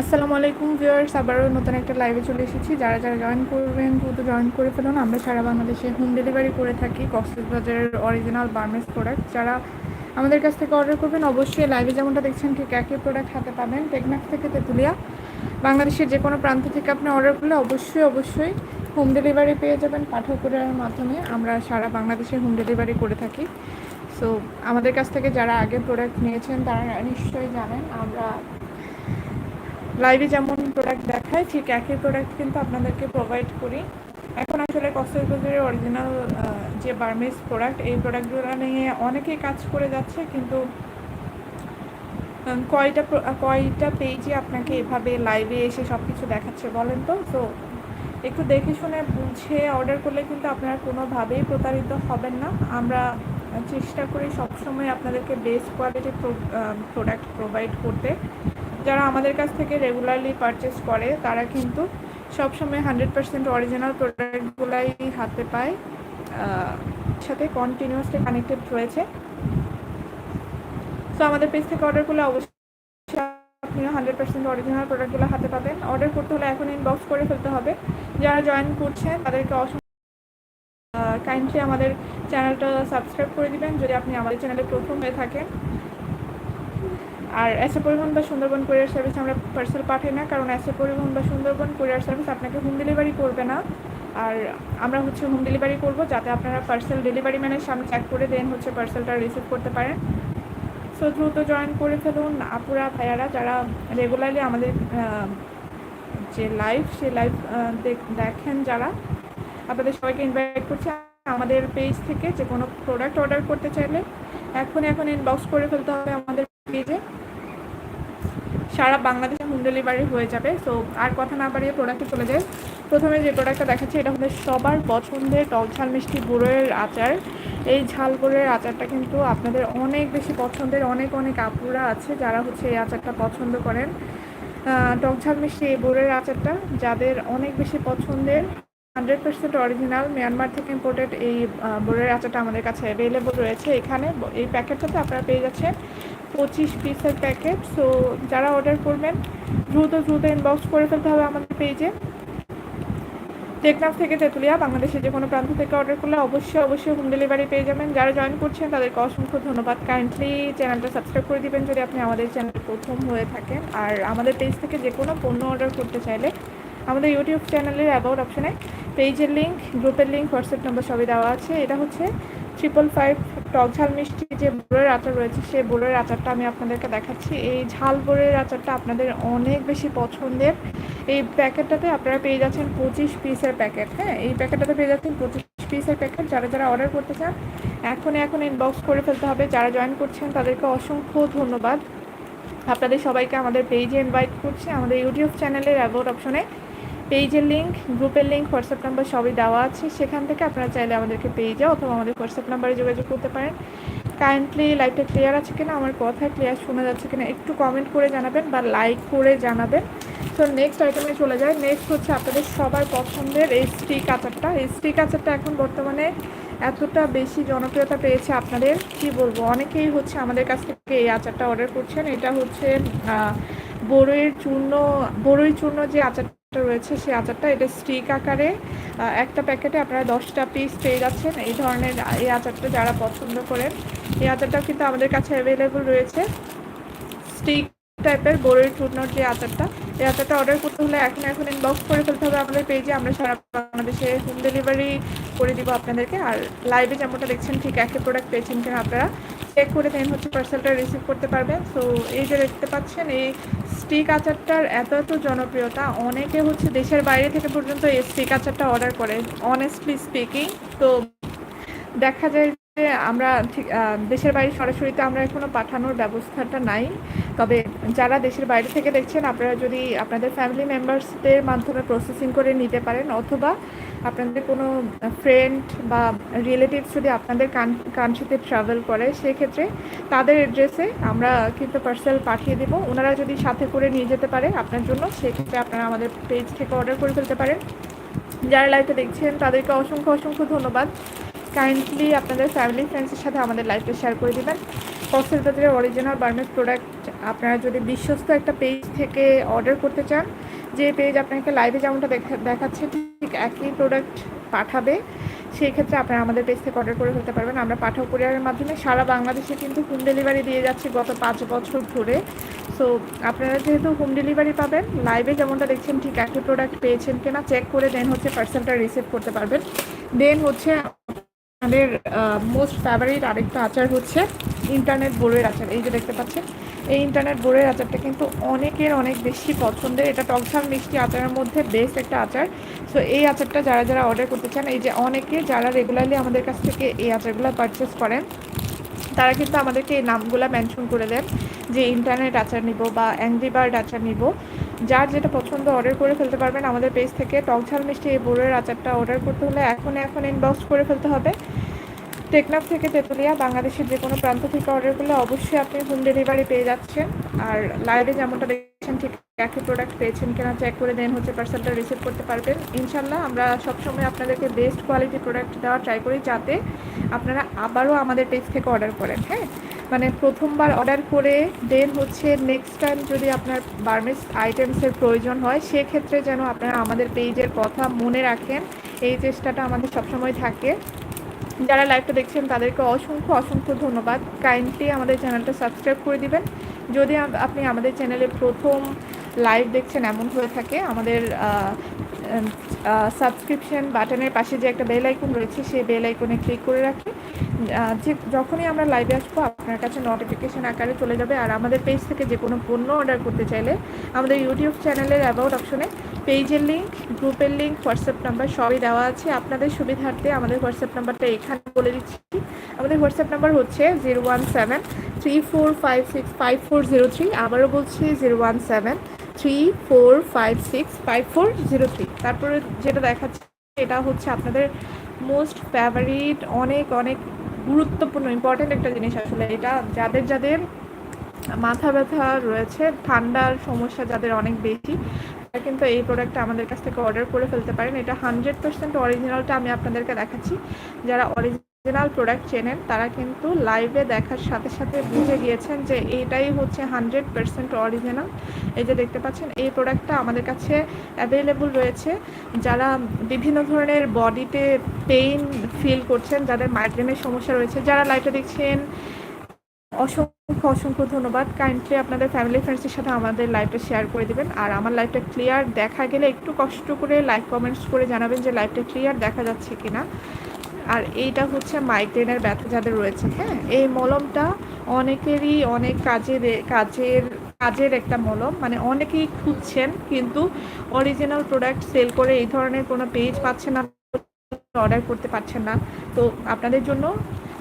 আসসালামু আলাইকুম ভিউয়ার্স, আবারও নতুন একটা লাইভে চলে এসেছি। যারা যারা জয়েন করবেন, দ্রুত জয়েন করে ফেলুন। আমরা সারা বাংলাদেশে হোম ডেলিভারি করে থাকি, কক্সবাজারের অরিজিনাল বার্মেস প্রোডাক্ট যারা আমাদের কাছ থেকে অর্ডার করবেন, অবশ্যই লাইভে যেমনটা দেখছেন, ঠিক একই প্রোডাক্ট হাতে পাবেন। টেকনাফ থেকে তেঁতুলিয়া। বাংলাদেশের যে কোনো প্রান্ত থেকে আপনি অর্ডার করলে অবশ্যই অবশ্যই হোম ডেলিভারি পেয়ে যাবেন পাঠকের মাধ্যমে। আমরা সারা বাংলাদেশে হোম ডেলিভারি করে থাকি। সো আমাদের কাছ থেকে যারা আগে প্রোডাক্ট নিয়েছেন, তারা নিশ্চয়ই জানেন, আমরা লাইভে যেমন প্রোডাক্ট দেখায়, ঠিক একই প্রোডাক্ট কিন্তু আপনাদেরকে প্রোভাইড করি। এখন আসলে কক্সবাজারের অরিজিনাল যে বার্মেস প্রোডাক্ট এই প্রোডাক্টগুলো নিয়ে অনেকেই কাজ করে যাচ্ছে, কিন্তু কয়টা কয়টা পেজে আপনাকে এভাবে লাইভে এসে সব কিছু দেখাচ্ছে বলেন তো? তো একটু দেখে শুনে বুঝে অর্ডার করলে কিন্তু আপনারা কোনোভাবেই প্রতারিত হবেন না। আমরা চেষ্টা করি সবসময় আপনাদেরকে বেস্ট কোয়ালিটির প্রোডাক্ট প্রোভাইড করতে। যারা আমাদের কাছ থেকে রেগুলারলি পারচেস করে, তারা কিন্তু সবসময় হান্ড্রেড পার্সেন্ট অরিজিনাল প্রোডাক্টগুলাই হাতে পায়। সাথে কন্টিনিউয়াসলি কানেক্টেড রয়েছে। তো আমাদের পেজ থেকে অর্ডার করলে অবশ্যই আপনি হান্ড্রেড পার্সেন্ট অরিজিনাল প্রোডাক্টগুলো হাতে পাবেন। অর্ডার করতে হলে এখন ইনবক্স করে ফেলতে হবে। যারা জয়েন করছেন তাদেরকে অসংখ্য কাইন্ডলি আমাদের চ্যানেলটা সাবস্ক্রাইব করে দিবেন। যদি আপনি আমাদের চ্যানেলে প্রথম হয়ে থাকেন আর এসে পরিবহন বা সুন্দরবন কুরিয়ার সার্ভিস আমরা পার্সেল পাঠাই না, কারণ এসে পরিবহন বা সুন্দরবন কুরিয়ার সার্ভিস আপনাকে হোম ডেলিভারি করবে না। আর আমরা হচ্ছে হোম ডেলিভারি করব যাতে আপনারা পার্সেল ডেলিভারি ম্যানের সামনে চেক করে দেন হচ্ছে পার্সেলটা রিসিভ করতে পারেন। সো দ্রুত জয়েন করে ফেলুন আপুরা, ভাইয়ারা যারা রেগুলারলি আমাদের যে লাইভ সে লাইভ দেখেন যারা, আপনাদের সবাইকে ইনভাইট করছি। আমাদের পেজ থেকে যে কোনো প্রোডাক্ট অর্ডার করতে চাইলে এখন এখন ইনবক্স করে ফেলতে হবে আমাদের পেজে সারা বাংলাদেশে হোম ডেলিভারি হয়ে যাবে। সো আর কথা না বাড়িয়ে প্রোডাক্টে চলে যায় প্রথমে যে প্রোডাক্টটা দেখাচ্ছি, এটা হচ্ছে সবার পছন্দের টক ঝাল মিষ্টি গুঁড়োয়ের আচার। এই ঝাল গুঁড়োয়ের আচারটা কিন্তু আপনাদের অনেক বেশি পছন্দের, অনেক অনেক আপুরা আছে যারা হচ্ছে এই আচারটা পছন্দ করেন। টক ঝাল মিষ্টি এই গুঁড়োয়ের আচারটা যাদের অনেক বেশি পছন্দের হান্ড্রেড পার্সেন্ট অরিজিনাল মিয়ানমার থেকে ইম্পোর্টেড এই বোরের আচারটা আমাদের কাছে অ্যাভেলেবল রয়েছে। এখানে এই প্যাকেটটাতে আপনারা পেয়ে যাচ্ছেন পঁচিশ পিসের প্যাকেট সো যারা অর্ডার করবেন, দ্রুত দ্রুত ইনবক্স করে ফেলতে হবে আমাদের পেজে টেকনাফ থেকে তেঁতুলিয়া, বাংলাদেশের যে কোনো প্রান্ত থেকে অর্ডার করলে অবশ্যই অবশ্যই হোম ডেলিভারি পেয়ে যাবেন। যারা জয়েন করছেন, তাদেরকে অসংখ্য ধন্যবাদ। কাইন্ডলি চ্যানেলটা সাবস্ক্রাইব করে দিবেন যদি আপনি আমাদের চ্যানেল প্রথম হয়ে থাকেন। আর আমাদের পেজ থেকে যে কোনো পণ্য অর্ডার করতে চাইলে আমাদের ইউটিউব চ্যানেলের অ্যাবাউট অপশনে পেজের লিঙ্ক গ্রুপের লিঙ্ক হোয়াটসঅ্যাপ নাম্বার সবই দেওয়া আছে। এটা হচ্ছে ট্রিপল ফাইভ টক ঝাল মিষ্টি যে বোরের আচার রয়েছে, সেই বোরের আচারটা আমি আপনাদেরকে দেখাচ্ছি। এই ঝাল বোরের আচারটা আপনাদের অনেক বেশি পছন্দের। এই প্যাকেটটাতে আপনারা পেয়ে যাচ্ছেন পঁচিশ পিসের প্যাকেট হ্যাঁ? এই প্যাকেটটাতে পেয়ে যাচ্ছেন পঁচিশ পিসের প্যাকেট। যারা যারা অর্ডার করতে চান এখন এখন ইনবক্স করে ফেলতে হবে। যারা জয়েন করছেন, তাদেরকে অসংখ্য ধন্যবাদ। আপনাদের সবাইকে আমাদের পেজে ইনভাইট করছি। আমাদের ইউটিউব চ্যানেলের অ্যাবাউট অপশনে পেজের লিঙ্ক গ্রুপের লিঙ্ক হোয়াটসঅ্যাপ নাম্বার সবই দেওয়া আছে। সেখান থেকে আপনারা চাইলে আমাদেরকে পেয়ে যাও অথবা আমাদের হোয়াটসঅ্যাপ নাম্বারে যোগাযোগ করতে পারেন। কাইন্ডলি লাইভটা ক্লিয়ার আছে কিনা? আমার কথা ক্লিয়ার শোনা যাচ্ছে কিনা? একটু কমেন্ট করে জানাবেন বা লাইক করে জানাবেন। তো নেক্সট আইটেমে চলে যায় নেক্সট হচ্ছে আপনাদের সবার পছন্দের এই স্টিক আচারটা এই স্টিক আচারটা এখন বর্তমানে এতটা বেশি জনপ্রিয়তা পেয়েছে আপনাদের। কি বলব? অনেকেই হচ্ছে আমাদের কাছ থেকে এই আচারটা অর্ডার করছেন। এটা হচ্ছে বড়ইয়ের চূর্ণ বড়ই চূর্ণ যে আচারটা রয়েছে, সেই আচারটা। এটা স্টিক আকারে একটা প্যাকেটে আপনারা দশটা পিস পেয়ে যাচ্ছেন। এই ধরনের, এই আচারটা যারা পছন্দ করেন, এই আচারটাও কিন্তু আমাদের কাছে অ্যাভেলেবল রয়েছে। স্টিক টাইপের বোরের চূর্ণর যে আচারটা, এই আচারটা অর্ডার করতে হলে এখন এখন ইনবক্স করে ফেলতে হবে আমাদের পেজে আমরা সারা বাংলাদেশে হোম ডেলিভারি করে দিব আপনাদেরকে। আর লাইভে যেমনটা দেখছেন, ঠিক একই প্রোডাক্ট পেয়েছেন কিনা আপনারা চেক করে দেন হচ্ছে পার্সেলটা রিসিভ করতে পারবেন। সো এই যে দেখতে পাচ্ছেন, এই স্টিক আচারটার এত এত জনপ্রিয়তা, অনেকে হচ্ছে দেশের বাইরে থেকে পর্যন্ত এই স্টিক আচারটা অর্ডার করে অনেস্টলি স্পিকিং তো দেখা যায় আমরা ঠিক দেশের বাইরে সরাসরি তো আমরা এখনও পাঠানোর ব্যবস্থাটা নাই। তবে যারা দেশের বাইরে থেকে দেখছেন, আপনারা যদি আপনাদের ফ্যামিলি মেম্বার্সদের মাধ্যমে প্রসেসিং করে নিতে পারেন, অথবা আপনাদের কোনো ফ্রেন্ড বা রিলেটিভস যদি আপনাদের কান্ট্রিতে ট্রাভেল করে, সেক্ষেত্রে তাদের অ্যাড্রেসে আমরা কিন্তু পার্সেল পাঠিয়ে দেবো। ওনারা যদি সাথে করে নিয়ে যেতে পারে আপনার জন্য, সেক্ষেত্রে আপনারা আমাদের পেজ থেকে অর্ডার করে ফেলতে পারেন। যারা লাইভটা দেখছেন, তাদেরকে অসংখ্য অসংখ্য ধন্যবাদ। কাইন্ডলি আপনাদের ফ্যামিলি ফ্রেন্ডসের সাথে আমাদের লাইভটা শেয়ার করে দেবেন। দিবেন কক্সবাজারে অরিজিনাল বার্মেস প্রোডাক্ট আপনারা যদি বিশ্বস্ত একটা পেজ থেকে অর্ডার করতে চান, যে পেজ আপনাকে লাইভে যেমনটা দেখা, দেখাচ্ছে, ঠিক একই প্রোডাক্ট পাঠাবে, সেই ক্ষেত্রে আপনারা আমাদের পেজ থেকে অর্ডার করে ফেলতে পারবেন। আমরা পাঠাও কুরিয়ারের মাধ্যমে, সারা বাংলাদেশে কিন্তু হোম ডেলিভারি দিয়ে যাচ্ছি গত পাঁচ বছর ধরে। সো আপনারা যেহেতু হোম ডেলিভারি পাবেন লাইভে যেমনটা দেখছেন, ঠিক একই প্রোডাক্ট পেয়েছেন কিনা চেক করে দেন হচ্ছে পার্সেলটা রিসিভ করতে পারবেন। দেন হচ্ছে আমাদের মোস্ট ফেভারিট আরেকটা আচার হচ্ছে ইন্টারনেট বোর্ডের আচার। এই যে দেখতে পাচ্ছেন, এই ইন্টারনেট বোর্ডের আচারটা কিন্তু অনেকের অনেক বেশি পছন্দের। এটা টকঝাল মিষ্টি আচারের মধ্যে বেস্ট একটা আচার। সো এই আচারটা যারা যারা অর্ডার করতে চান, এই যে অনেকে যারা রেগুলারলি আমাদের কাছ থেকে এই আচারগুলো পারচেস করেন, তারা কিন্তু আমাদেরকে এই নামগুলো মেনশন করে দেন যে ইন্টারনেট আচার নিব বা অ্যাংরি বার্ড আচার নিব। যার যেটা পছন্দ অর্ডার করে ফেলতে পারবেন আমাদের পেজ থেকে। টকঝাল মিষ্টি এই বোর্ডের আচারটা অর্ডার করতে হলে এখন এখন ইনবক্স করে ফেলতে হবে। টেকনাফ থেকে তেঁতুলিয়া, বাংলাদেশের যে কোনো প্রান্ত থেকে অর্ডার করলে অবশ্যই আপনি হোম ডেলিভারি পেয়ে যাচ্ছেন। আর লাইভে যেমনটা দেখছেন, ঠিক একই প্রোডাক্ট পেয়েছেন কিনা চেক করে দেন হচ্ছে পার্সেলটা রিসিভ করতে পারবেন। ইনশাল্লাহ আমরা সবসময় আপনাদেরকে বেস্ট কোয়ালিটি প্রোডাক্ট দেওয়ার ট্রাই করি যাতে আপনারা আবারও আমাদের পেজ থেকে অর্ডার করেন হ্যাঁ? মানে প্রথমবার অর্ডার করে দেন হচ্ছে নেক্সট টাইম যদি আপনার বার্মিস আইটেমসের প্রয়োজন হয়, সেক্ষেত্রে যেন আপনারা আমাদের পেজের কথা মনে রাখেন। এই চেষ্টাটা আমাদের সবসময় থাকে। যারা লাইভটা দেখছেন, তাদেরকে অসংখ্য অসংখ্য ধন্যবাদ। কাইন্ডলি আমাদের চ্যানেলটা সাবস্ক্রাইব করে দিবেন। যদি আপনি আমাদের চ্যানেলে প্রথম লাইভ দেখছেন, এমন হয়ে থাকে, আমাদের সাবস্ক্রিপশন বাটনের পাশে যে একটা বেল আইকন রয়েছে, সেই বেল আইকনে ক্লিক করে রাখি। যে যখনই আমরা লাইভে আসব, আপনার কাছে নোটিফিকেশান আকারে চলে যাবে। আর আমাদের পেজ থেকে যে কোনো পণ্য অর্ডার করতে চাইলে, আমাদের ইউটিউব চ্যানেলের অ্যাবাউট অপশনে পেজের লিঙ্ক গ্রুপের লিঙ্ক হোয়াটসঅ্যাপ নাম্বার সবই দেওয়া আছে। আপনাদের সুবিধার্থে আমাদের হোয়াটসঅ্যাপ নাম্বারটা এখানে বলে দিচ্ছি। আমাদের হোয়াটসঅ্যাপ নাম্বার হচ্ছে zero one seven three four five six five four zero three আবারও বলছি zero one seven three four five six five four zero three তারপরে যেটা দেখাচ্ছে, এটা হচ্ছে আপনাদের মোস্ট ফেভারিট অনেক অনেক গুরুত্বপূর্ণ ইম্পর্টেন্ট একটা জিনিস আসলে এটা। যাদের যাদের মাথা ব্যথা রয়েছে, ঠান্ডার সমস্যা যাদের অনেক বেশি কিন্তু এই প্রোডাক্টটা আমাদের কাছ থেকে অর্ডার করে ফেলতে পারেন। এটা হান্ড্রেড পার্সেন্ট অরিজিনালটা আমি আপনাদেরকে দেখাচ্ছি। যারা অরিজিনাল প্রোডাক্ট চেনেন তারা কিন্তু লাইভে দেখার সাথে সাথে বুঝে গিয়েছেন যে এইটাই হচ্ছে হান্ড্রেড পার্সেন্ট অরিজিনাল এই যে দেখতে পাচ্ছেন, এই প্রোডাক্টটা আমাদের কাছে অ্যাভেলেবল রয়েছে। যারা বিভিন্ন ধরনের বডিতে পেইন ফিল করছেন, যাদের মাইগ্রেনের সমস্যা রয়েছে, যারা লাইভে দেখছেন, অসংখ্য অসংখ্য ধন্যবাদ। কাইন্ডলি আপনাদের ফ্যামিলি ফ্রেন্ডসের সাথে আমাদের লাইভটা শেয়ার করে দেবেন। আর আমার লাইভটা ক্লিয়ার দেখা গেলে একটু কষ্ট করে লাইক কমেন্টস করে জানাবেন যে লাইভটা ক্লিয়ার দেখা যাচ্ছে কিনা। আর এইটা হচ্ছে মাইগ্রেনের ব্যথা যাদের রয়েছে হ্যাঁ? এই মলমটা অনেকেরই অনেক কাজে কাজের কাজের একটা মলম মানে অনেকেই খুঁজছেন, কিন্তু অরিজিনাল প্রোডাক্ট সেল করে এই ধরনের কোনো পেজ পাচ্ছেন না অর্ডার করতে পারছেন না। তো আপনাদের জন্য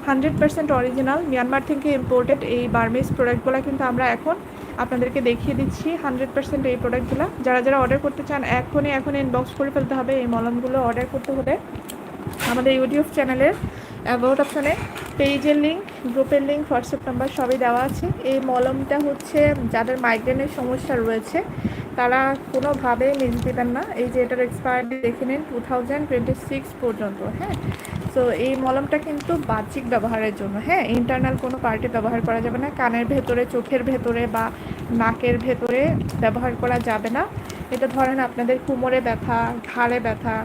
হান্ড্রেড পার্সেন্ট অরিজিনাল মিয়ানমার থেকে ইম্পোর্টেড এই বার্মিস প্রোডাক্টগুলো কিন্তু আমরা এখন আপনাদেরকে দেখিয়ে দিচ্ছি হান্ড্রেড পার্সেন্ট এই প্রোডাক্টগুলো যারা যারা অর্ডার করতে চান, এখনই এখন ইনবক্স করে ফেলতে হবে এই মলমগুলো অর্ডার করতে হলে। আমাদের ইউটিউব চ্যানেলের অ্যাবাউট অপশানে পেজের লিঙ্ক গ্রুপের লিঙ্ক হোয়াটসঅ্যাপ নাম্বার সবই দেওয়া আছে। এই মলমটা হচ্ছে যাদের মাইগ্রেনের সমস্যা রয়েছে, তারা কোনোভাবে মিস দেবেন না। এই যে এটার এক্সপায়ারি দেখে নিন টু থাউজেন্ড টোয়েন্টি সিক্স পর্যন্ত হ্যাঁ? সো এই মলমটা কিন্তু বাহ্যিক ব্যবহারের জন্য হ্যাঁ? ইন্টারনাল কোনো পার্টি ব্যবহার করা যাবে না। কানের ভেতরে, চোখের ভেতরে বা নাকের ভেতরে ব্যবহার করা যাবে না। এটা ধরেন আপনাদের কোমরে ব্যথা, ঘাড়ে ব্যথা,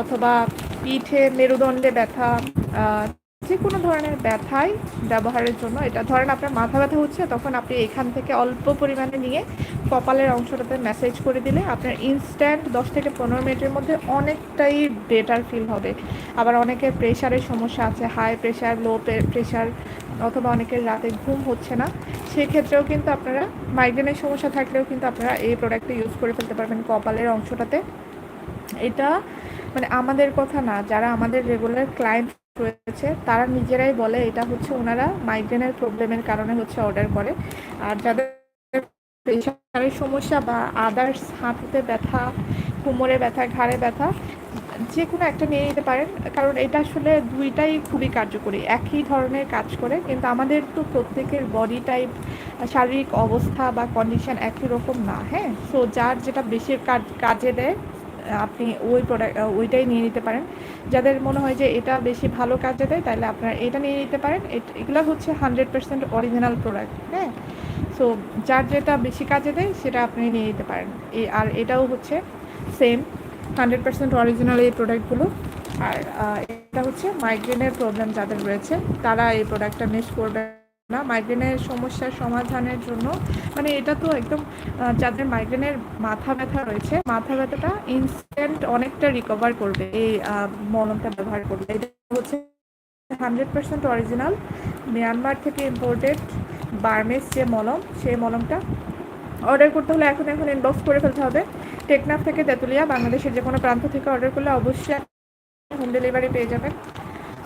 অথবা পিঠে মেরুদণ্ডে ব্যথা যে কোনো ধরনের ব্যথাই ব্যবহারের জন্য এটা ধরেন আপনার মাথা ব্যথা হচ্ছে, তখন আপনি এখান থেকে অল্প পরিমাণে নিয়ে কপালের অংশটাতে মেসেজ করে দিলে আপনার ইনস্ট্যান্ট দশ থেকে পনেরো মিনিটের মধ্যে অনেকটাই বেটার ফিল হবে। আবার অনেকের প্রেশারের সমস্যা আছে হাই প্রেশার লো প্রেশার অথবা অনেকের রাতে ঘুম হচ্ছে না, সেক্ষেত্রেও কিন্তু আপনারা মাইগ্রেনের সমস্যা থাকলেও কিন্তু আপনারা এই প্রোডাক্টটা ইউজ করে ফেলতে পারবেন কপালের অংশটাতে। এটা মানে আমাদের কথা না, যারা আমাদের রেগুলার ক্লায়েন্ট রয়েছে, তারা নিজেরাই বলে এটা হচ্ছে ওনারা মাইগ্রেনের প্রবলেমের কারণে হচ্ছে অর্ডার করে। আর যাদের প্রেশারের সমস্যা বা আদার্স হাঁটুতে ব্যথা, কোমরে ব্যথা, ঘাড়ে ব্যথা যে কোনো একটা নিয়ে নিতে পারেন, কারণ এটা আসলে দুইটাই খুবই কার্যকরী। একই ধরনের কাজ করে, কিন্তু আমাদের তো প্রত্যেকের বডি টাইপ শারীরিক অবস্থা বা কন্ডিশন একই রকম না হ্যাঁ? সো যার যেটা বেশি কাজে দেয়, আপনি ওই প্রোডাক্ট ওইটাই নিয়ে নিতে পারেন। যাদের মনে হয় যে এটা বেশি ভালো কাজে দেয়, তাহলে আপনারা এটা নিয়ে নিতে পারেন। এগুলো হচ্ছে হান্ড্রেড পার্সেন্ট অরিজিনাল প্রোডাক্ট হ্যাঁ? সো যার যেটা বেশি কাজে দেয়, সেটা আপনি নিয়ে নিতে পারেন। আর এটাও হচ্ছে সেম হান্ড্রেড পার্সেন্ট অরিজিনাল এই প্রোডাক্টগুলো আর এটা হচ্ছে মাইগ্রেনের প্রবলেম যাদের রয়েছে, তারা এই প্রোডাক্টটা মিস করবে না। মাইগ্রেনের সমস্যার সমাধানের জন্য মানে এটা তো একদম যাদের মাইগ্রেনের মাথা ব্যথা রয়েছে, মাথা ব্যথাটা ইনস্ট্যান্ট অনেকটা রিকভার করবে এই মলমটা ব্যবহার করবে এটা হচ্ছে হান্ড্রেড পার্সেন্ট অরিজিনাল মিয়ানমার থেকে ইম্পোর্টেড বার্মেস যে মলম, সেই মলমটা অর্ডার করতে হলে এখন এখন ইনবক্স করে ফেলতে হবে। টেকনাফ থেকে তেঁতুলিয়া, বাংলাদেশের যে কোনো প্রান্ত থেকে অর্ডার করলে অবশ্যই হোম ডেলিভারি পেয়ে যাবেন।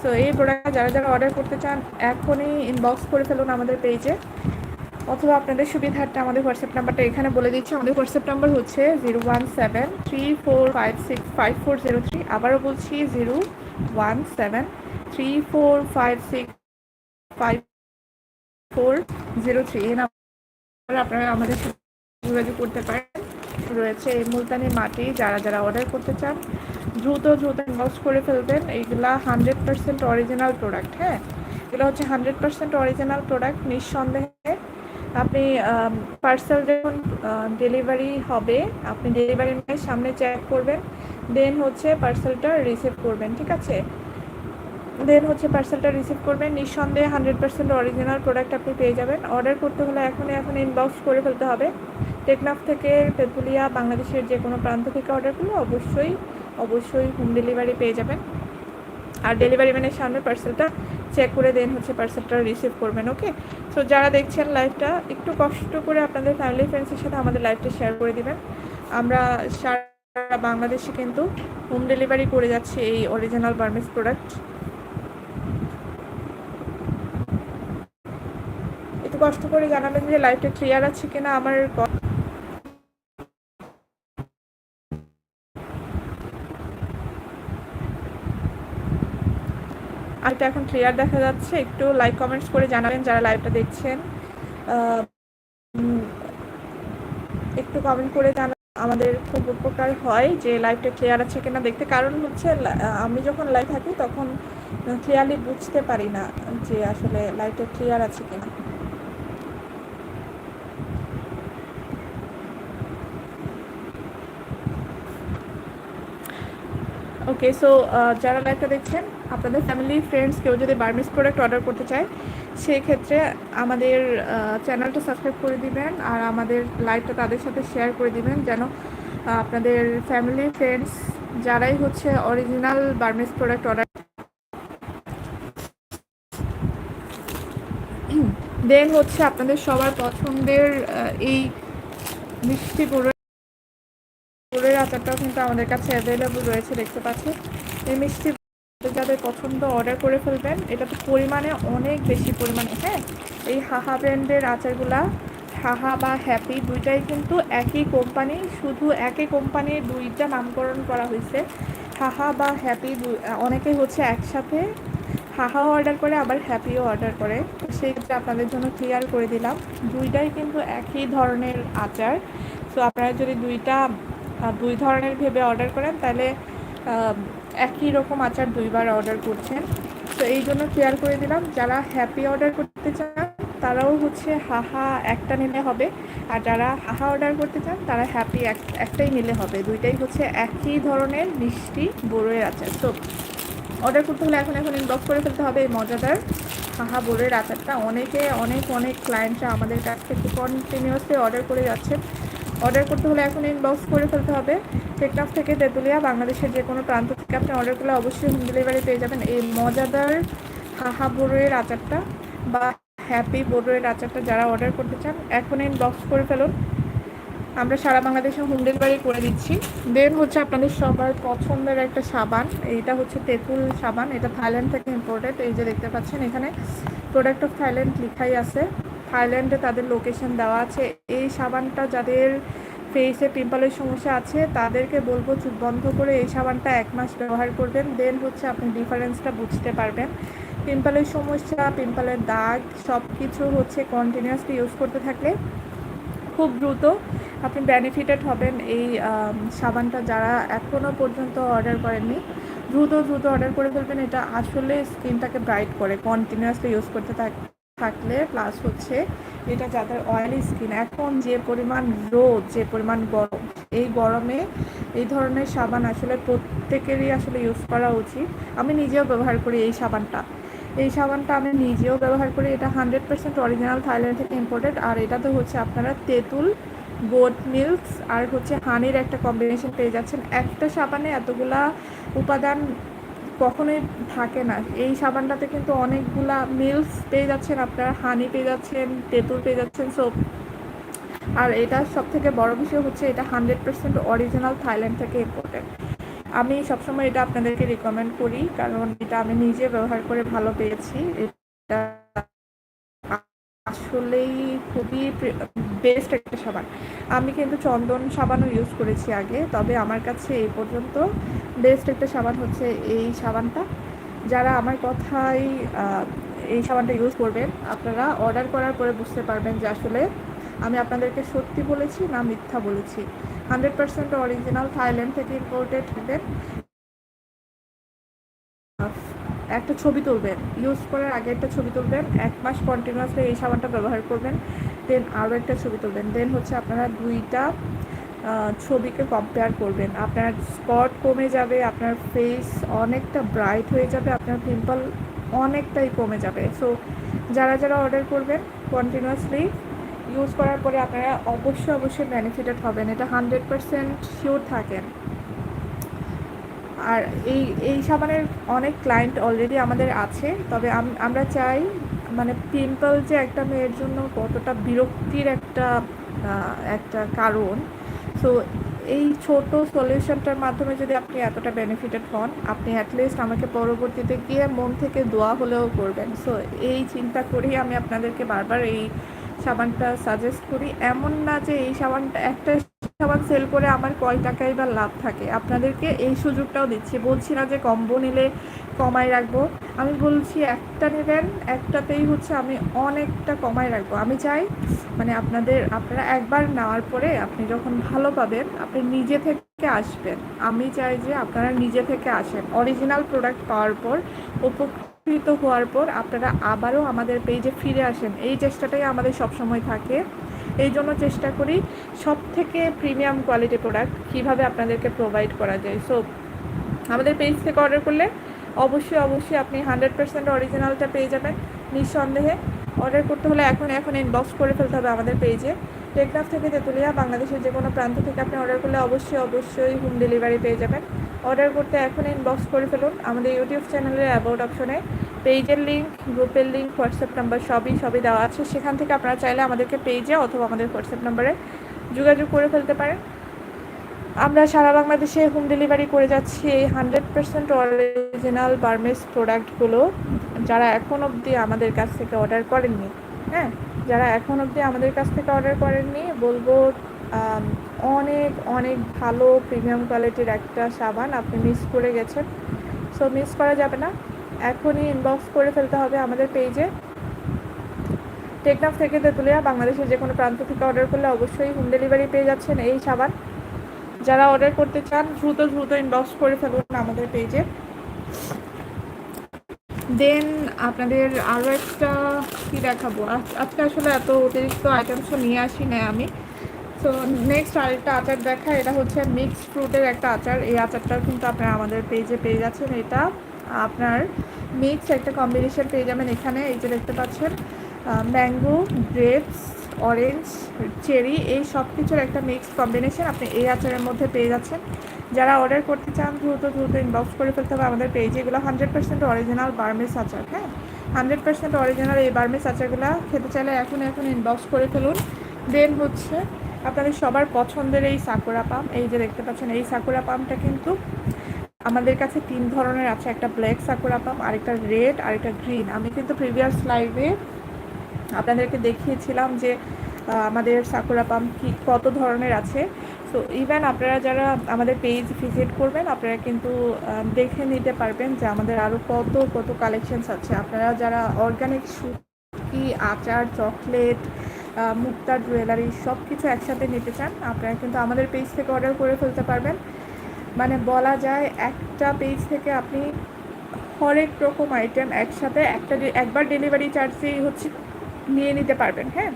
সো এই প্রোডাক্ট যারা যারা অর্ডার করতে চান, এখনই ইনবক্স করে ফেলুন আমাদের পেজে অথবা আপনাদের সুবিধার্থে আমাদের হোয়াটসঅ্যাপ নাম্বারটা এখানে বলে দিচ্ছি। আমাদের হোয়াটসঅ্যাপ নাম্বার হচ্ছে zero one seven three four five six five four zero three আবারও বলছি zero one seven three four five six five four zero three এই নাম্বার আপনারা আমাদের যোগাযোগ করতে পারেন। রয়েছে এই মুলতানি মাটি, যারা যারা অর্ডার করতে চান, দ্রুত দ্রুত ইনবক্স করে ফেলবেন। এইগুলা হান্ড্রেড পার্সেন্ট অরিজিনাল প্রোডাক্ট হ্যাঁ? এগুলো হচ্ছে হান্ড্রেড পার্সেন্ট অরিজিনাল প্রোডাক্ট নিঃসন্দেহে আপনি পার্সেল যখন ডেলিভারি হবে। আপনি ডেলিভারি ম্যানের সামনে চেক করবেন দেন হচ্ছে পার্সেলটা রিসিভ করবেন, ঠিক আছে? দেন হচ্ছে পার্সেলটা রিসিভ করবেন। নিঃসন্দেহে হান্ড্রেড পার্সেন্ট অরিজিনাল প্রোডাক্ট আপনি পেয়ে যাবেন। অর্ডার করতে হলে এখনই এখন ইনবক্স করে ফেলতে হবে। টেকনাফ থেকে তেঁতুলিয়া, বাংলাদেশের যে কোনো প্রান্ত থেকে অর্ডার করলে অবশ্যই অবশ্যই হোম ডেলিভারি পেয়ে যাবেন। আর ডেলিভারি ম্যানের সামনে পার্সেলটা চেক করে দেন হচ্ছে পার্সেলটা রিসিভ করবেন ওকে সো যারা দেখছেন লাইভটা একটু কষ্ট করে আপনাদের ফ্যামিলি ফ্রেন্ডসের সাথে আমাদের লাইভটা শেয়ার করে দিবেন। আমরা সারা বাংলাদেশে কিন্তু হোম ডেলিভারি করে যাচ্ছি এই অরিজিনাল বার্মিস প্রোডাক্ট কষ্ট করে জানাবেন যে লাইভটা ক্লিয়ার আছে কিনা আমার আরেকটা এখন ক্লিয়ার দেখা যাচ্ছে। একটু লাইক কমেন্টস করে জানাবেন যারা লাইভটা দেখছেন। একটু কমেন্ট করে জানা আমাদের খুব উপকার হয় যে লাইভটা ক্লিয়ার আছে কিনা দেখতে। কারণ হচ্ছে আমি যখন লাইভ থাকি তখন ক্লিয়ারলি বুঝতে পারি না যে আসলে লাইভটা ক্লিয়ার আছে কিনা। ওকে সো যারা লাইভটা দেখছেন, আপনাদের ফ্যামিলি ফ্রেন্ডস কেউ যদি বার্মিস প্রোডাক্ট অর্ডার করতে চায়, সেক্ষেত্রে আমাদের চ্যানেলটা সাবস্ক্রাইব করে দিবেন আর আমাদের লাইভটা তাদের সাথে শেয়ার করে দিবেন যেন আপনাদের ফ্যামিলি ফ্রেন্ডস যারাই হচ্ছে অরিজিনাল বার্মিস প্রোডাক্ট অর্ডার দেন হচ্ছে আপনাদের সবার পছন্দের এই মিষ্টি গুড়ের আচারটাও কিন্তু আমাদের কাছে অ্যাভেলেবল রয়েছে, দেখতে পাচ্ছি। এই মিষ্টি যাদের পছন্দ অর্ডার করে ফেলবেন, এটা তো পরিমাণে অনেক বেশি পরিমাণে হ্যাঁ? এই হাহা ব্র্যান্ডের আচারগুলা, হাহা বা হ্যাপি দুইটাই কিন্তু একই কোম্পানি শুধু একই কোম্পানির দুইটা নামকরণ করা হয়েছে। হাহা বা হ্যাপি অনেকেই হচ্ছে একসাথে হাহাও অর্ডার করে, আবার হ্যাপিও অর্ডার করে। সেই ক্ষেত্রে আপনাদের জন্য ক্লিয়ার করে দিলাম, দুইটাই কিন্তু একই ধরনের আচার। সো আপনারা যদি দুইটা দুই ধরনের ভেবে অর্ডার করেন। তাহলে একই রকম আচার দুইবার অর্ডার করছেন। তো এই জন্য ক্লিয়ার করে দিলাম, যারা হ্যাপি অর্ডার করতে চান, তারাও হচ্ছে হাহা একটা নিলে হবে। আর যারা হাহা অর্ডার করতে চান, তারা হ্যাপি একটাই নিলে হবে। দুইটাই হচ্ছে একই ধরনের মিষ্টি বড়োয়ের আচার। তো অর্ডার করতে হলে এখন এখন ইনবক্স করে ফেলতে হবে এই মজাদার হাহা বড়ের আচারটা। অনেকে, অনেক অনেক ক্লায়েন্টরা আমাদের কাছ থেকে কন্টিনিউয়াসলি অর্ডার করে যাচ্ছেন। অর্ডার করতে হলে এখন ইনবক্স করে ফেলতে হবে। টেকনাফ থেকে তেঁতুলিয়া, বাংলাদেশের যে কোনো প্রান্ত থেকে আপনি অর্ডার করলে অবশ্যই হোম ডেলিভারি পেয়ে যাবেন। এই মজাদার হাহা বড়োয়ের আচারটা বা হ্যাপি বড়োয়ের আচারটা যারা অর্ডার করতে চান, এখন ইনবক্স করে ফেলুন। আমরা সারা বাংলাদেশে হোম ডেলিভারি করে দিচ্ছি। দেন হচ্ছে আপনাদের সবার পছন্দের একটা সাবান। এইটা হচ্ছে তেঁতুল সাবান। এটা থাইল্যান্ড থেকে ইম্পোর্টেড এই যে দেখতে পাচ্ছেন এখানে প্রোডাক্ট অফ থাইল্যান্ড লিখাই আছে। থাইল্যান্ডে তাদের লোকেশন দেওয়া আছে। এই সাবানটা যাদের ফেসে পিম্পলের সমস্যা আছে, তাদেরকে বলব চুপ বন্ধ করে এই সাবানটা এক মাস ব্যবহার করবেন। দেন হচ্ছে আপনি ডিফারেন্সটা বুঝতে পারবেন। পিম্পলের সমস্যা পিম্পলের দাগ সব কিছু হচ্ছে কন্টিনিউয়াসলি ইউজ করতে থাকলে খুব দ্রুত আপনি বেনিফিটেড হবেন এই সাবানটা যারা এখনও পর্যন্ত অর্ডার করেননি। দ্রুত দ্রুত অর্ডার করে ফেলবেন। এটা আসলে স্কিনটাকে ব্রাইট করে কন্টিনিউয়াসলি ইউজ করতে থাক- থাকলে প্লাস হচ্ছে এটা যাদের অয়েলি স্কিন এখন যে পরিমাণ রোদ, যে পরিমাণ গরম, এই গরমে এই ধরনের সাবান আসলে প্রত্যেকেরই আসলে ইউজ করা উচিত। আমি নিজেও ব্যবহার করি এই সাবানটা। এই সাবানটা আমি নিজেও ব্যবহার করি, এটা হান্ড্রেড পার্সেন্ট অরিজিনাল থাইল্যান্ড থেকে ইম্পোর্টেড আর এটাতে হচ্ছে আপনারা তেঁতুল গোট মিল্কস আর হচ্ছে হানির একটা কম্বিনেশন পেয়ে যাচ্ছেন। একটা সাবানে এতগুলা উপাদান কখনোই থাকে না। এই সাবানটাতে কিন্তু অনেকগুলা মিলস পেয়ে যাচ্ছেন আপনারা, হানি পেয়ে যাচ্ছেন, তেঁতুল পেয়ে যাচ্ছেন সো আর এটা সব থেকে বড় বিষয় হচ্ছে এটা হান্ড্রেড পার্সেন্ট অরিজিনাল থাইল্যান্ড থেকে ইম্পোর্টেড আমি সবসময় এটা আপনাদেরকে রিকমেন্ড করি, কারণ এটা আমি নিজে ব্যবহার করে ভালো পেয়েছি। এটা আসলেই খুবই বেস্ট একটা সাবান। আমি কিন্তু চন্দন সাবানও ইউজ করেছি আগে, তবে আমার কাছে এই পর্যন্ত বেস্ট একটা সাবান হচ্ছে এই সাবানটা। যারা আমার কথাই এই সাবানটা ইউজ করবেন, আপনারা অর্ডার করার পরে বুঝতে পারবেন যে আসলে আমি আপনাদেরকে সত্যি বলেছি না মিথ্যা বলেছি। হান্ড্রেড পার্সেন্ট অরিজিনাল থাইল্যান্ড থেকে ইম্পোর্টেড হবেন একটা ছবি তুলবেন ইউজ করার আগে একটা ছবি তুলবেন, এক মাস কন্টিনিউয়াসলি এই সাবানটা ব্যবহার করবেন দেন আরও একটা ছবি তুলবেন দেন হচ্ছে আপনারা দুইটা ছবিকে কম্পেয়ার করবেন। আপনার স্পট কমে যাবে, আপনার ফেস অনেকটা ব্রাইট হয়ে যাবে, আপনার পিম্পল অনেকটাই কমে যাবে। সো যারা যারা অর্ডার করবেন কন্টিনিউয়াসলি ইউজ করার পরে আপনারা অবশ্যই অবশ্যই বেনিফিটেড হবেন। এটা হান্ড্রেড পারসেন্ট শিওর থাকেন। আর এই এই সাবানের অনেক ক্লায়েন্ট অলরেডি আমাদের আছে, তবে আমরা চাই মানে পিম্পল যে একটা মেয়ের জন্য কতটা বিরক্তির একটা একটা কারণ। সো এই ছোট সলিউশনটার মাধ্যমে যদি আপনি এতটা বেনিফিটেড হন, আপনি অ্যাটলিস্ট আমাকে পরবর্তীতে গিয়ে মন থেকে দোয়া হলেও করবেন। সো এই চিন্তা করেই আমি আপনাদেরকে বারবার এই সাবানটা সাজেস্ট করি। এমন না যে এই সাবানটা একটা সাবান সেল করে আমার কয় টাকাই বা লাভ থাকে? আপনাদেরকে এই সুযোগটাও দিচ্ছি। বলছি না যে কম্বো নিলে কমায় রাখব। আমি বলছি একটা নেবেন, একটাতেই হচ্ছে আমি অনেকটা কমায় রাখব। আমি চাই মানে আপনাদের, আপনারা একবার নেওয়ার পরে আপনি যখন ভালো পাবেন, আপনি নিজে থেকে আসবেন। আমি চাই যে আপনারা নিজে থেকে আসেন। অরিজিনাল প্রোডাক্ট পাওয়ার পর, উপকৃত হওয়ার পর আপনারা আবারও আমাদের পেজে ফিরে আসেন। এই চেষ্টাটাই আমাদের সবসময় থাকে। এই জন্য চেষ্টা করি সব থেকে প্রিমিয়াম কোয়ালিটি প্রোডাক্ট কীভাবে আপনাদেরকে প্রোভাইড করা যায়। সো আমাদের পেজ থেকে অর্ডার করলে অবশ্যই অবশ্যই আপনি হান্ড্রেড পার্সেন্ট অরিজিনালটা পেয়ে যাবেন। নিঃসন্দেহে অর্ডার করতে হলে এখন এখন ইনবক্স করে ফেলতে হবে আমাদের পেজে টেকনাফ থেকে তেঁতুলিয়া, বাংলাদেশের যে কোনো প্রান্ত থেকে আপনি অর্ডার করলে অবশ্যই অবশ্যই হোম ডেলিভারি পেয়ে যাবেন। অর্ডার করতে এখন ইনবক্স করে ফেলুন আমাদের ইউটিউব চ্যানেলের অ্যাবাউট অপশনে পেজের লিঙ্ক গ্রুপের লিঙ্ক হোয়াটসঅ্যাপ নাম্বার সবই সবই দেওয়া আছে। সেখান থেকে আপনারা চাইলে আমাদেরকে পেজে অথবা আমাদের হোয়াটসঅ্যাপ নাম্বারে যোগাযোগ করে ফেলতে পারেন। আমরা সারা বাংলাদেশে হোম ডেলিভারি করে যাচ্ছি। এই হান্ড্রেড পার্সেন্ট অরিজিনাল বার্মেস প্রোডাক্টগুলো যারা এখন অবধি আমাদের কাছ থেকে অর্ডার করেননি হ্যাঁ? যারা এখন অবধি আমাদের কাছ থেকে অর্ডার করেননি, বলব অনেক অনেক ভালো প্রিমিয়াম কোয়ালিটির একটা সাবান আপনি মিস করে গেছেন। সো মিস করা যাবে না। এখনই ইনবক্স করে ফেলতে হবে আমাদের পেজে টেকনাফ থেকে তেঁতুলিয়া, বাংলাদেশের যে কোনো প্রান্ত থেকে অর্ডার করলে অবশ্যই হোম ডেলিভারি পেয়ে যাচ্ছেন এই সাবান। যারা অর্ডার করতে চান, দ্রুত দ্রুত ইনবক্স করে ফেলুন আমাদের পেজে দেন আপনাদের আরও একটা কী দেখাবো? আজ- আজকে আসলে এত অতিরিক্ত আইটেমসও নিয়ে আসি না আমি। সো নেক্সট আরেকটা আচার দেখা, এটা হচ্ছে মিক্সড ফ্রুটের একটা আচার। এই আচারটাও কিন্তু আপনারা আমাদের পেজে পেয়ে যাচ্ছেন। এটা আপনার মিক্স একটা কম্বিনেশন পেয়ে যাবেন এখানে। এই যে দেখতে পাচ্ছেন ম্যাঙ্গো গ্রেপস অরেঞ্জ চেরি এই সব কিছুর একটা মিক্সড কম্বিনেশন আপনি এই আচারের মধ্যে পেয়ে যাচ্ছেন। যারা অর্ডার করতে চান, দ্রুত দ্রুত ইনবক্স করে ফেলতে হবে আমাদের পেজে এগুলো হান্ড্রেড পার্সেন্ট অরিজিনাল বার্মেস আচার হ্যাঁ? হান্ড্রেড পার্সেন্ট অরিজিনাল এই বার্মেস আচারগুলো খেতে চাইলে এখন এখন ইনবক্স করে ফেলুন। দেন হচ্ছে আপনাদের সবার পছন্দের এই সাকুরা পাম এই যে দেখতে পাচ্ছেন, এই সাকুরা পামটা কিন্তু আমাদের কাছে তিন ধরনের আছে। একটা ব্ল্যাক সাকুরা পাম আরেকটা রেড আরেকটা গ্রিন আমি কিন্তু প্রিভিয়াস লাইভে আপনাদেরকে দেখিয়েছিলাম যে আমাদের সাকুরা পাম্প কি কত ধরনের আছে। সো ইভেন আপনারা যারা আমাদের পেজ ভিজিট করবেন আপনারা কিন্তু দেখে নিতে পারবেন যে আমাদের আরও কত কত কালেকশনস আছে। আপনারা যারা অর্গানিক কি আচার চকলেট আহ, মুক্তার জুয়েলারি সব কিছু একসাথে নিতে চান আপনারা কিন্তু আমাদের পেজ থেকে অর্ডার করে ফেলতে পারবেন। মানে বলা যায় একটা পেজ থেকে আপনি হরেক রকম আইটেম একসাথে একটা একবার ডেলিভারি চার্জেই হচ্ছে নিয়ে নিতে পারবেন হ্যাঁ?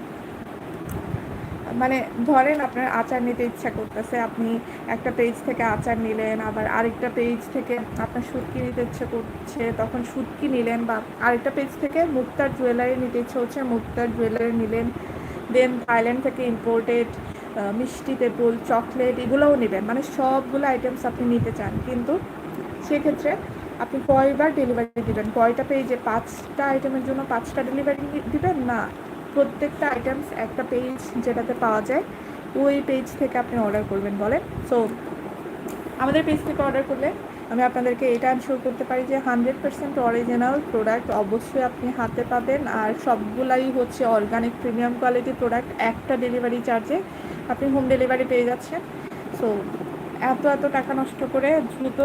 মানে ধরেন আপনার আচার নিতে ইচ্ছা করতেছে, আপনি একটা পেজ থেকে আচার নিলেন, আবার আরেকটা পেজ থেকে আপনার সুটকি নিতে ইচ্ছে করছে, তখন সুটকি নিলেন বা আরেকটা পেজ থেকে মুক্তার জুয়েলারি নিতে ইচ্ছে হচ্ছে মুক্তার জুয়েলারি নিলেন দেন থাইল্যান্ড থেকে ইম্পোর্টেড মিষ্টি, তেঁতুল চকলেট এগুলোও নেবেন মানে সবগুলো আইটেমস আপনি নিতে চান, কিন্তু সেক্ষেত্রে আপনি কয়বার ডেলিভারি দিবেন। কয়টা পেজে পাঁচটা আইটেমের জন্য পাঁচটা ডেলিভারি দিবেন? না। প্রত্যেকটা আইটেমস একটা পেজ যেটাতে পাওয়া যায়, ওই পেজ থেকে আপনি অর্ডার করবেন বলেন। সো আমাদের পেজ থেকে অর্ডার করলে আমি আপনাদেরকে এটা অ্যানশোর করতে পারি যে হান্ড্রেড পার্সেন্ট অরিজিনাল প্রোডাক্ট অবশ্যই আপনি হাতে পাবেন। আর সবগুলাই হচ্ছে অর্গানিক প্রিমিয়াম কোয়ালিটি প্রোডাক্ট একটা ডেলিভারি চার্জে আপনি হোম ডেলিভারি পেয়ে যাচ্ছেন। সো এত এত টাকা নষ্ট করে দ্রুত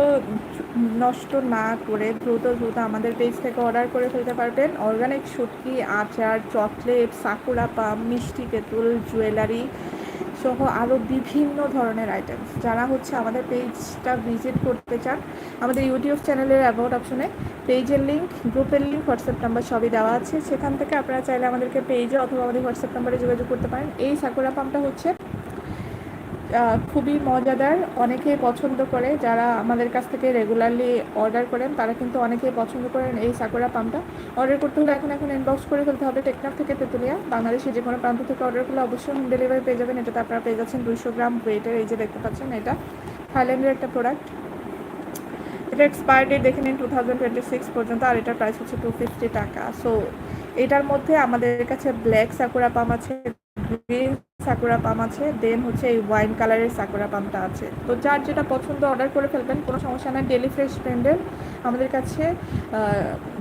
নষ্ট না করে দ্রুত দ্রুত আমাদের পেজ থেকে অর্ডার করে ফেলতে পারবেন। অর্গানিক শুটকি, আচার চকলেট সাকুরা পাম মিষ্টি তেঁতুল জুয়েলারি সহ আরও বিভিন্ন ধরনের আইটেমস যারা হচ্ছে আমাদের পেজটা ভিজিট করতে চান, আমাদের ইউটিউব চ্যানেলের অ্যাবাউট অপশনে পেজের লিঙ্ক গ্রুপের লিঙ্ক হোয়াটসঅ্যাপ নাম্বার সবই দেওয়া আছে। সেখান থেকে আপনারা চাইলে আমাদেরকে পেজে অথবা আমাদের হোয়াটসঅ্যাপ নাম্বারে যোগাযোগ করতে পারেন। এই সাকুরা পাম্পটা হচ্ছে খুবই মজাদার। অনেকেই পছন্দ করে, যারা আমাদের কাছ থেকে রেগুলারলি অর্ডার করেন, তারা কিন্তু অনেকেই পছন্দ করেন এই সাকুরা পাম্পটা অর্ডার করতে হলে এখন এখন ইনবক্স করে ফেলতে হবে। টেকনাফ থেকে তেঁতুলিয়া, বাংলাদেশের যে কোনো প্রান্ত থেকে অর্ডার করলে অবশ্যই হোম ডেলিভারি পেয়ে যাবেন। এটাতে আপনারা পেয়ে যাচ্ছেন দুইশো গ্রাম ওয়েটের এই যে দেখতে পাচ্ছেন এটা থাইল্যান্ডের একটা প্রোডাক্ট এটা এক্সপায়ার ডেট দেখে নিন টু থাউজেন্ড টোয়েন্টি সিক্স পর্যন্ত, আর এটার প্রাইস হচ্ছে টু ফিফটি টাকা। সো এটার মধ্যে আমাদের কাছে ব্ল্যাক সাকুরা পাম আছে গ্রিন সাকুরা পাম আছে দেন হচ্ছে এই ওয়াইন কালারের সাকুরা পামটা আছে। তো যার যেটা পছন্দ অর্ডার করে ফেলবেন, কোনো সমস্যা নাই ডেলি ফ্রেশ ব্র্যান্ডের আমাদের কাছে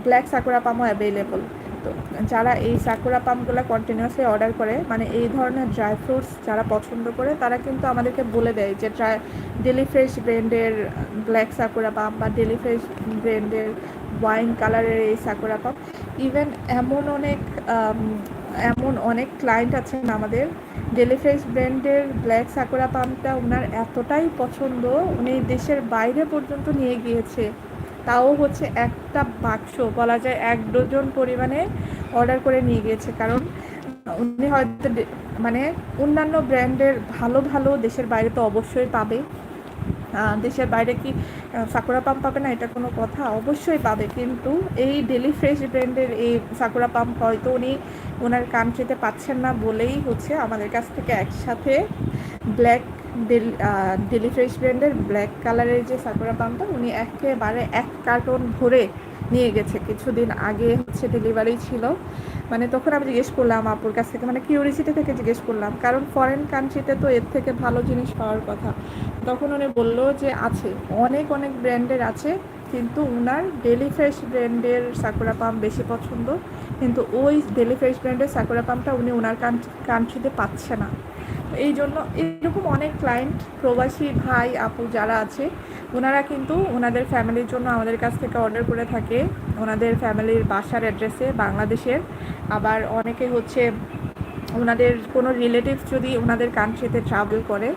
ব্ল্যাক সাকুরা পামও অ্যাভেলেবল তো যারা এই সাকুরা পামগুলো কন্টিনিউয়াসলি অর্ডার করে মানে এই ধরনের ড্রাই ফ্রুটস যারা পছন্দ করে, তারা কিন্তু আমাদেরকে বলে দেয় যে ড্রাই ডেলি ফ্রেশ ব্র্যান্ডের ব্ল্যাক সাকুরা পাম বা ডেলি ফ্রেশ ব্র্যান্ডের ওয়াইন কালারের এই সাকুরা পাম ইভেন এমন অনেক এমন অনেক ক্লায়েন্ট আছেন আমাদের। ডেলিফ্রেশ ব্র্যান্ডের ব্ল্যাক সাকুরা পাম্পটা ওনার এতটাই পছন্দ, উনি দেশের বাইরে পর্যন্ত নিয়ে গিয়েছে। তাও হচ্ছে একটা বাক্স, বলা যায় এক ডজন পরিমাণে অর্ডার করে নিয়ে গিয়েছে। কারণ উনি হয়তো মানে অন্যান্য ব্র্যান্ডের ভালো ভালো দেশের বাইরে তো অবশ্যই পাবে। দেশের বাইরে কি সাকুরা পাম্প পাবে না, এটা কোনো কথা অবশ্যই পাবে। কিন্তু এই ডেলি ফ্রেশ ব্র্যান্ডের এই সাকুরা পাম্প হয়তো উনি ওনার কান্ট্রিতে পাচ্ছেন না বলেই হচ্ছে আমাদের কাছ থেকে একসাথে ব্ল্যাক ডেলি ফ্রেশ ব্র্যান্ডের ব্ল্যাক কালারের যে সাকুরা পাম্পটা উনি একেবারে এক কার্টন ভরে নিয়ে গেছে। কিছুদিন আগে হচ্ছে ডেলিভারি ছিল। মানে তখন আমি জিজ্ঞেস করলাম আপুর কাছ থেকে মানে কিউরিসিটি থেকে জিজ্ঞেস করলাম। কারণ ফরেন কান্ট্রিতে তো এর থেকে ভালো জিনিস পাওয়ার কথা। তখন উনি বলল যে আছে, অনেক অনেক ব্র্যান্ডের আছে, কিন্তু উনার ডেলি ফ্রেশ ব্র্যান্ডের সাকুরা পাম্প বেশি পছন্দ, কিন্তু ওই ডেলি ফ্রেশ ব্র্যান্ডের সাকুরা পাম্পটা উনি ওনার কান্ট্রিতে পাচ্ছে না। এই জন্য এরকম অনেক ক্লায়েন্ট প্রবাসী ভাই, আপু যারা আছে ওনারা কিন্তু ওনাদের ফ্যামিলির জন্য আমাদের কাছ থেকে অর্ডার করে থাকে। ওনাদের ফ্যামিলির বাসার অ্যাড্রেসে বাংলাদেশের। আবার অনেকে হচ্ছে ওনাদের কোনো রিলেটিভস যদি ওনাদের কান্ট্রিতে ট্রাভেল করে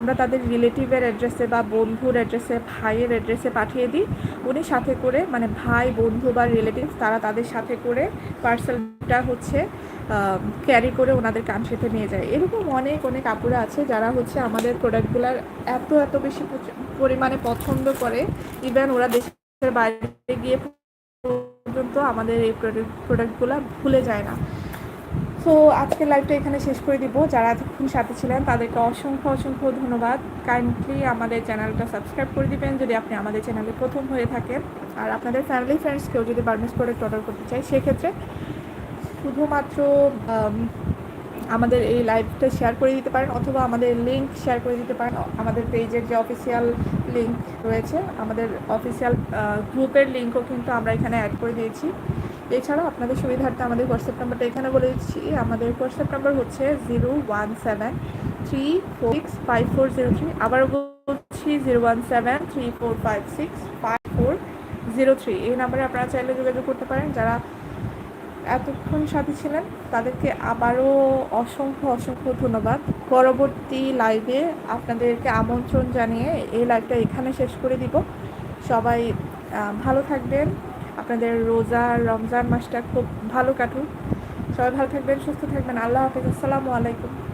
আমরা তাদের রিলেটিভের অ্যাড্রেসে বা বন্ধুর অ্যাড্রেসে, ভাইয়ের অ্যাড্রেসে পাঠিয়ে দিই। উনি সাথে করে মানে ভাই, বন্ধু বা রিলেটিভস তারা তাদের সাথে করে পার্সেলটা হচ্ছে ক্যারি করে ওনাদের কান্ট্রিতে নিয়ে যায়। এরকম অনেক অনেক আপুরা আছে যারা হচ্ছে আমাদের প্রোডাক্টগুলার এত এত বেশি পরিমাণে পছন্দ করে। ইভেন ওরা দেশের বাইরে গিয়ে পর্যন্ত আমাদের এই প্রোডাক্ট প্রোডাক্টগুলো ভুলে যায় না। তো আজকের লাইভটা এখানে শেষ করে দিব। যারা এতক্ষণ সাথে ছিলেন, তাদেরকে অসংখ্য অসংখ্য ধন্যবাদ। কাইন্ডলি আমাদের চ্যানেলটা সাবস্ক্রাইব করে দিবেন যদি আপনি আমাদের চ্যানেলে প্রথম হয়ে থাকেন। আর আপনাদের ফ্যামিলি ফ্রেন্ডস কেউ যদি বার্মিস প্রোডাক্ট অর্ডার করতে চায়, সেক্ষেত্রে শুধুমাত্র আমাদের এই লাইভটা শেয়ার করে দিতে পারেন অথবা আমাদের লিঙ্ক শেয়ার করে দিতে পারেন। আমাদের পেজের যে অফিসিয়াল লিঙ্ক রয়েছে, আমাদের অফিসিয়াল গ্রুপের লিঙ্কও কিন্তু আমরা এখানে অ্যাড করে দিয়েছি। এছাড়াও আপনাদের সুবিধার্থে আমাদের হোয়াটসঅ্যাপ নাম্বারটা এখানে বলে দিচ্ছি। আমাদের হোয়াটসঅ্যাপ নাম্বার হচ্ছে zero one seven three four six five four zero three. আবার বলছি zero one seven three four five six five four zero three. এই নাম্বারে আপনারা চাইলে যোগাযোগ করতে পারেন। যারা এতক্ষণ সাথে ছিলেন, তাদেরকে আবারও অসংখ্য অসংখ্য ধন্যবাদ। পরবর্তী লাইভে আপনাদেরকে আমন্ত্রণ জানিয়ে এই লাইভটা এখানে শেষ করে দিব। সবাই ভালো থাকবেন। আপনাদের রোজা, রমজান মাসটা খুব ভালো কাটুক। সবাই ভালো থাকবেন, সুস্থ থাকবেন। আল্লাহ হাফিজ। আসসালামু আলাইকুম।